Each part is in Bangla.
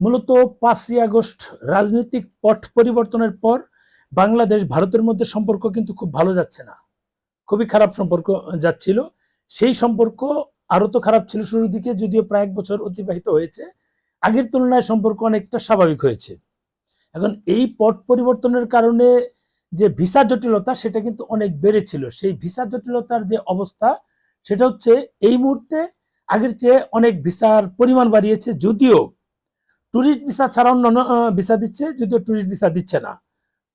মূলত পাঁচই আগস্ট রাজনৈতিক পট পরিবর্তনের পর বাংলাদেশ ভারতের মধ্যে সম্পর্ক কিন্তু খুব ভালো যাচ্ছে না। খুবই খারাপ সম্পর্ক যাচ্ছিল। সেই সম্পর্ক আরও তো খারাপ ছিল শুরুর দিকে, যদিও প্রায় এক বছর অতিবাহিত হয়েছে। আগের তুলনায় সম্পর্ক অনেকটা স্বাভাবিক হয়েছে। এখন এই পট পরিবর্তনের কারণে যে ভিসা জটিলতা, সেটা কিন্তু অনেক বেড়েছিল। সেই ভিসা জটিলতার যে অবস্থা, সেটা হচ্ছে এই মুহূর্তে আগের চেয়ে অনেক ভিসার পরিমাণ বাড়িয়েছে। যদিও ট্যুরিস্ট ভিসা ছাড়া অন্য ভিসা দিচ্ছে, যদিও ট্যুরিস্ট ভিসা দিচ্ছে না।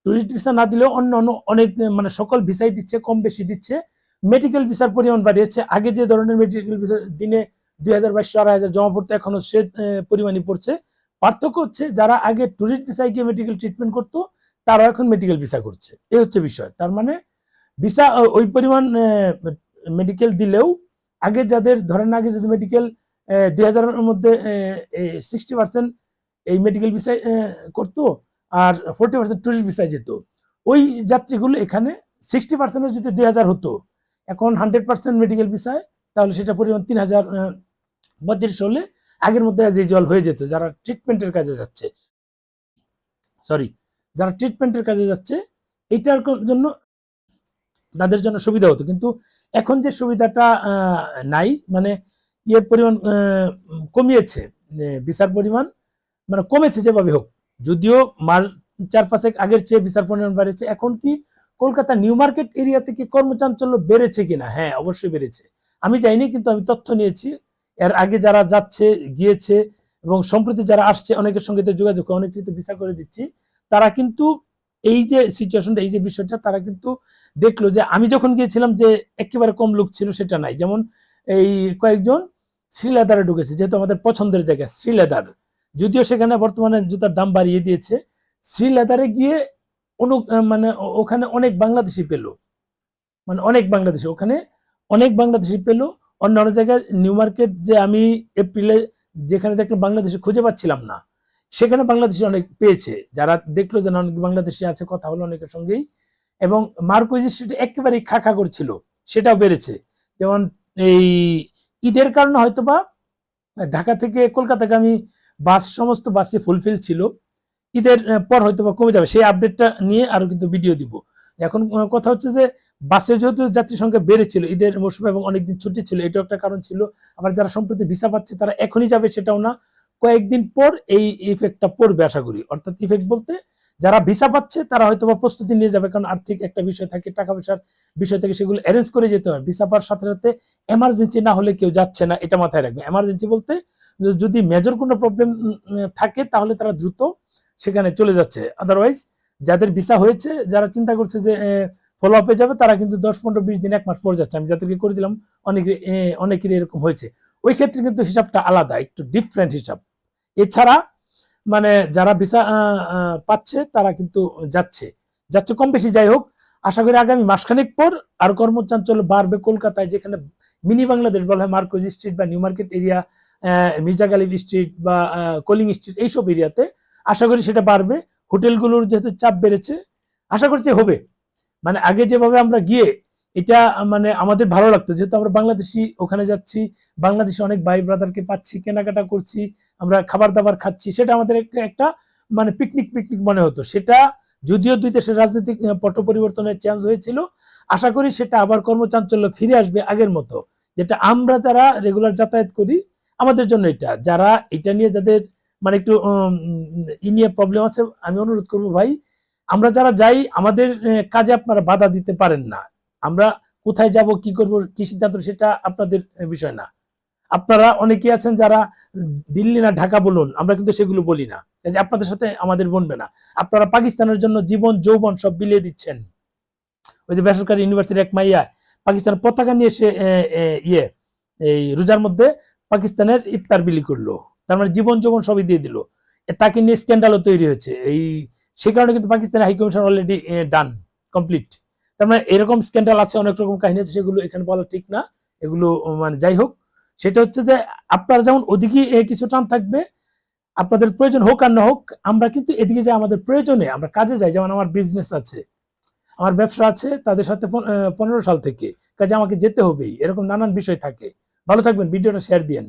ট্যুরিস্ট ভিসা না দিলেও অন্য অনেক মানে সকল ভিসাই দিচ্ছে, কম বেশি দিচ্ছে। মেডিকেল ভিসার পরিমাণ বাড়িয়েছে। আগে যে ধরনের মেডিকেল ভিসা দিনে দুই হাজার বাইশশো, আড়াই হাজার জমা পড়তো, এখনও সে পরিমাণই পড়ছে। পার্থক্য হচ্ছে, যারা আগে ট্যুরিস্ট ভিসায় গিয়ে মেডিকেল ট্রিটমেন্ট করতো তারা এখন মেডিকেল ভিসা করছে। এ হচ্ছে বিষয়। তার মানে ভিসা ওই পরিমাণ মেডিকেল দিলেও, আগে যাদের, ধরেন আগে যদি মেডিকেল দুই হাজারের মধ্যে সিক্সটি পার্সেন্ট এই মেডিকেল ভিসায় করতো আর ফোরটি পার্সেন্ট টুরিস্ট ভিসায় যেত। ওই যাত্রীগুলো এখানে সিক্সটি পার্সেন্টের যদি দুই হাজার হতো, এখন হান্ড্রেড পার্সেন্ট মেডিকেল ভিসায় তাহলে সেটা পরিমাণ তিন হাজার বত্রিশ হলে আগের মধ্যে যে জল হয়ে যেত, যারা ট্রিটমেন্টের কাজে যাচ্ছে। সরি যারা ট্রিটমেন্টের কাজে যাচ্ছে, এটার জন্য তাদের জন্য সুবিধা হতো। কিন্তু এখন যে সুবিধাটা নাই মানে ইয়ের পরিমাণ কমিয়েছে ভিসার পরিমাণ মানে কমেছে যেভাবে হোক। যদিও মার চার পাঁচেক আগের চেয়ে বিচার পরিমাণ বাড়েছে। এখন কি কলকাতা নিউ মার্কেট এরিয়া থেকে কর্মচাঞ্চল্য বেড়েছে কিনা? হ্যাঁ অবশ্যই বেড়েছে। আমি যাইনি কিন্তু আমি তথ্য নিয়েছি। এর আগে যারা যাচ্ছে গিয়েছে এবং সম্প্রতি যারা আসছে অনেকের সঙ্গে যোগাযোগ করে, অনেকেই তো ভিসা করে দিচ্ছি তারা কিন্তু এই যে সিচুয়েশনটা এই যে বিষয়টা তারা কিন্তু দেখল যে আমি যখন গিয়েছিলাম যে একেবারে কম লোক ছিল সেটা নাই। যেমন এই কয়েকজন শ্রীলেদারে ঢুকেছে যেহেতু আমাদের পছন্দের জায়গা শ্রীলেদার। যদিও সেখানে বর্তমানে জুতার দাম বাড়িয়ে দিয়েছে শ্রীলেদারে গিয়ে অনু মানে ওখানে অনেক বাংলাদেশি পেল। মানে অনেক বাংলাদেশি, ওখানে অনেক বাংলাদেশি পেল। অন্য অন্য জায়গায় নিউ মার্কেট যে আমি এপ্রিলে যেখানে দেখলাম বাংলাদেশি খুঁজে পাচ্ছিলাম না, সেখানে বাংলাদেশি অনেক পেয়েছে। যারা দেখল যে অনেক বাংলাদেশি আছে, কথা হলো অনেকের সঙ্গেই। এবং মার্কোজি সেটা একেবারেই খাখা করছিল, সেটাও বেড়েছে। যেমন এই ঈদের কারণে হয়তোবা ঢাকা থেকে কলকাতাগামী বাস, সমস্ত বাসে ফুলফিল ছিল। ঈদের পর হয়তোবা কমে যাবে। সেই আপডেটটা নিয়ে আরও কিন্তু ভিডিও দিব। এখন কথা হচ্ছে যে, বাসে যেহেতু যাত্রী সংখ্যা বেড়েছিল, ঈদের মৌসুমে এবং অনেকদিন ছুটি ছিল, এটাও একটা কারণ ছিল। আবার যারা সম্প্রতি ভিসা পাচ্ছে, তারা এখনই যাবে সেটাও না। কয়েকদিন পর এই ইফেক্টটা পড়বে, আশা করি। অর্থাৎ ইফেক্ট বলতে, যারা ভিসা পাচ্ছে, তারা হয়তো বা প্রস্তুতি নিয়ে যাবে, কারণ আর্থিক একটা বিষয় থাকে, টাকা পয়সার বিষয় থেকে, সেগুলো অ্যারেঞ্জ করে যেতে হয়। ভিসা পাওয়ার সাথে সাথে এমার্জেন্সি না হলে কেউ যাচ্ছে না, এটা মাথায় রাখবে। এমার্জেন্সি বলতে যদি মেজর কোনো প্রবলেম থাকে, তাহলে তারা দ্রুত সেখানে চলে যাচ্ছে। আদারওয়াইজ যাদের ভিসা হয়েছে, যারা চিন্তা করছে যে ফলো আপে যাবে, তারা কিন্তু দশ, পনেরো, বিশ দিন, এক মাস পর যাচ্ছে। আমি যাদেরকে করে দিলাম অনেক অনেকেরই এরকম হয়েছে। ওই ক্ষেত্রে কিন্তু হিসাবটা আলাদা, একটু ডিফারেন্ট হিসাব। এছাড়া মানে যারা ভিসা পাচ্ছে, তারা কিন্তু যাচ্ছে। যাচ্ছে কম বেশি, যাই হোক, আশা করি আগামী মাসখানেক পর আর কর্মচাঞ্চল্য বাড়বে কলকাতায়, যেখানে মিনি বাংলাদেশ বলা হয়, মার্কোজ স্ট্রিট বা New Market area Mirza Ghalib street বা কলিং স্ট্রিট এইসব এরিয়াতে আশা করি সেটা বাড়বে। হোটেলগুলোর যেহেতু চাপ বেড়েছে, আশা করছি হবে। মানে আগে যেভাবে আমরা গিয়ে এটা মানে আমাদের ভালো লাগতো। যেহেতু আমরা বাংলাদেশি, ওখানে যাচ্ছি, বাংলাদেশে অনেক ভাই ব্রাদারকে পাচ্ছি, কেনাকাটা করছি, আমরা খাবার দাবার খাচ্ছি, সেটা আমাদের একটা- মানে পিকনিক পিকনিক মনে হতো। সেটা যদিও দুই দেশের রাজনৈতিক পট পরিবর্তনের চেঞ্জ হয়েছিল, আশা করি সেটা আবার কর্মচাঞ্চল্য ফিরে আসবে আগের মতো। যেটা আমরা যারা রেগুলার যাতায়াত করি আমাদের জন্য এটা। যারা এটা নিয়ে যাদের মানে একটু ই নিয়ে প্রবলেম আছে, আমি অনুরোধ করব ভাই, আমরা যারা যাই, আমাদের কাজে আপনারা বাধা দিতে পারেন না। আমরা কোথায় যাব, কি করব, কি সিদ্ধান্ত, সেটা আপনাদের বিষয় না। আপনারা অনেকে আছেন যারা দিল্লি না ঢাকা বলুন, আমরা কিন্তু সেগুলো বলি না। যে আপনাদের সাথে আমাদের বনবে না। আপনারা পাকিস্তানের জন্য জীবন, যৌবন সব বিলিয়ে দিচ্ছেন। ওই যে বেসরকারি ইউনিভার্সিটির এক মাইয়া, পাকিস্তানের পতাকা নিয়ে সে ইয়ে এই রোজার মধ্যে পাকিস্তানের ইফতার বিলি করল। তার মানে জীবন যৌবন সবই দিয়ে দিল। তাকে নিয়ে স্ক্যান্ডালও তৈরি হয়েছে। এই, সে কারণে কিন্তু পাকিস্তানের high commission already done complete তার মানে এরকম স্ক্যান্ডাল আছে, অনেক রকম কাহিনী আছে, সেগুলো এখানে বলা ঠিক না। এগুলো মানে যাই হোক, সেটা হচ্ছে যে আপনারা যেমন ওদিকে কিছু টান থাকবে, আপনাদের প্রয়োজন হোক আর না হোক, আমরা কিন্তু এদিকে যাই, আমাদের প্রয়োজনে আমরা কাজে যাই। যেমন আমার বিজনেস আছে, আমার ব্যবসা আছে, তাদের সাথে পনেরো সাল থেকে কাজে আমাকে যেতে হবেই, এরকম নানান বিষয় থাকে। ভালো থাকবেন ভিডিওটা শেয়ার দিয়েন।